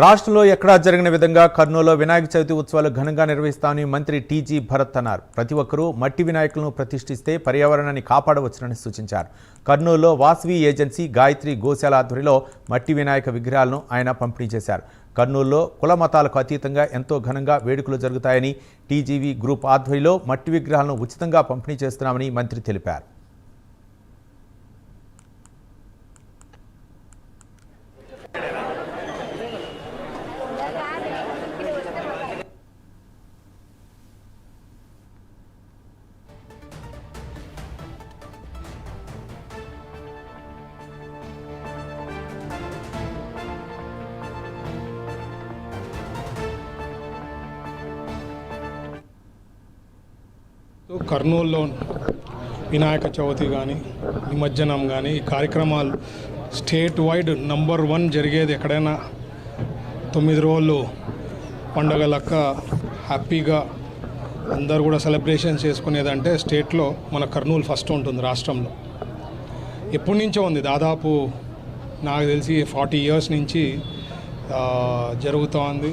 రాష్ట్రంలో ఎక్కడా జరిగిన విధంగా కర్నూలులో వినాయక చవితి ఉత్సవాలు ఘనంగా నిర్వహిస్తామని మంత్రి టీజీ భరత్ అన్నారు. ప్రతి ఒక్కరూ మట్టి వినాయకులను ప్రతిష్ఠిస్తే పర్యావరణాన్ని కాపాడవచ్చునని సూచించారు. కర్నూలులో వాసవి ఏజెన్సీ గాయత్రి గోశాల ఆధ్వర్యంలో మట్టి వినాయక విగ్రహాలను ఆయన పంపిణీ చేశారు. కర్నూలులో కుల మతాలకు అతీతంగా ఎంతో ఘనంగా వేడుకలు జరుగుతాయని టీజీవీ గ్రూప్ ఆధ్వర్యంలో మట్టి విగ్రహాలను ఉచితంగా పంపిణీ చేస్తున్నామని మంత్రి తెలిపారు. కర్నూలులో వినాయక చవితి కానీ నిమజ్జనం కానీ ఈ కార్యక్రమాలు స్టేట్ వైడ్ నంబర్ వన్ జరిగేది ఎక్కడైనా తొమ్మిది రోజులు పండగ లెక్క హ్యాపీగా అందరు కూడా సెలబ్రేషన్ చేసుకునేదంటే స్టేట్లో మన కర్నూలు ఫస్ట్ ఉంటుంది రాష్ట్రంలో. ఎప్పటి నుంచో ఉంది. దాదాపు నాకు తెలిసి ఫార్టీ ఇయర్స్ నుంచి జరుగుతూ ఉంది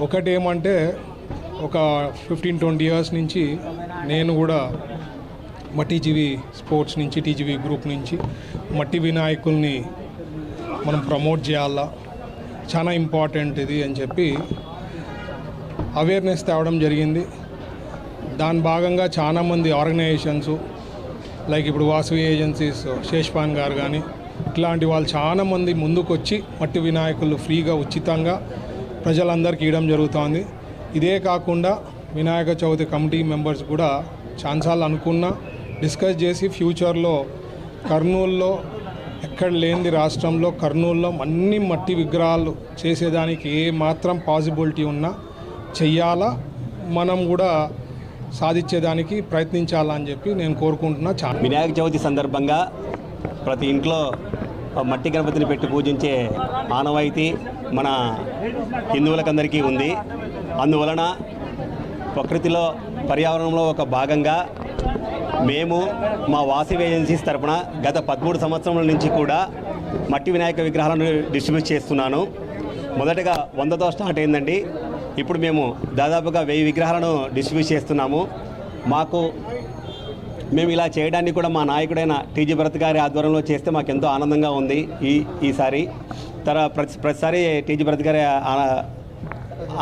ఒకటి ఏమంటే ఒక ఫిఫ్టీన్ ట్వంటీ ఇయర్స్ నుంచి నేను కూడా మా టీజీవీ స్పోర్ట్స్ నుంచి టీజీవీ గ్రూప్ నుంచి మట్టి వినాయకుల్ని మనం ప్రమోట్ చేయాలా? చాలా ఇంపార్టెంట్ ఇది అని చెప్పి అవేర్నెస్ తేవడం జరిగింది. దాని భాగంగా చాలామంది ఆర్గనైజేషన్స్ లైక్ ఇప్పుడు వాసవి ఏజెన్సీస్ శేష్పాన్ గారు కానీ ఇట్లాంటి వాళ్ళు చాలామంది ముందుకొచ్చి మట్టి వినాయకులు ఫ్రీగా ఉచితంగా ప్రజలందరికీ ఇవ్వడం జరుగుతోంది. ఇదే కాకుండా వినాయక చవితి కమిటీ మెంబర్స్ కూడా ఛాన్సాలు అనుకున్నా డిస్కస్ చేసి ఫ్యూచర్లో కర్నూలులో ఎక్కడ లేనిది రాష్ట్రంలో కర్నూలులో అన్ని మట్టి విగ్రహాలు చేసేదానికి ఏ మాత్రం పాసిబిలిటీ ఉన్నా చెయ్యాలా? మనం కూడా సాధించేదానికి ప్రయత్నించాలని చెప్పి నేను కోరుకుంటున్నా. చాలా వినాయక చవితి సందర్భంగా ప్రతి ఇంట్లో మట్టి గణపతిని పెట్టి పూజించే ఆనవాయితీ మన హిందువులకందరికీ ఉంది. అందువలన ప్రకృతిలో పర్యావరణంలో ఒక భాగంగా మేము మా వాసవి ఏజెన్సీస్ తరపున గత పదమూడు సంవత్సరముల నుంచి కూడా మట్టి వినాయక విగ్రహాలను డిస్ట్రిబ్యూట్ చేస్తున్నాను. మొదటగా వందతో స్టార్ట్ అయిందండి ఇప్పుడు మేము దాదాపుగా వెయ్యి విగ్రహాలను డిస్ట్రిబ్యూట్ చేస్తున్నాము. మాకు మేము ఇలా చేయడానికి కూడా మా నాయకుడైన టీజీ భరత్ గారి ఆధ్వర్యంలో చేస్తే మాకు ఎంతో ఆనందంగా ఉంది ఈ ఈసారి. తర ప్రతి ప్రతిసారి టీజీ భరత్ గారి ఆ-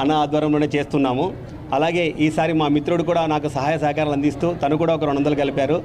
అన్న ఆధ్వర్యంలోనే చేస్తున్నాము. అలాగే ఈసారి మా మిత్రుడు కూడా నాకు సహాయ సహకారాలు అందిస్తూ తను కూడా ఒక రెండు వందలు కలిపారు.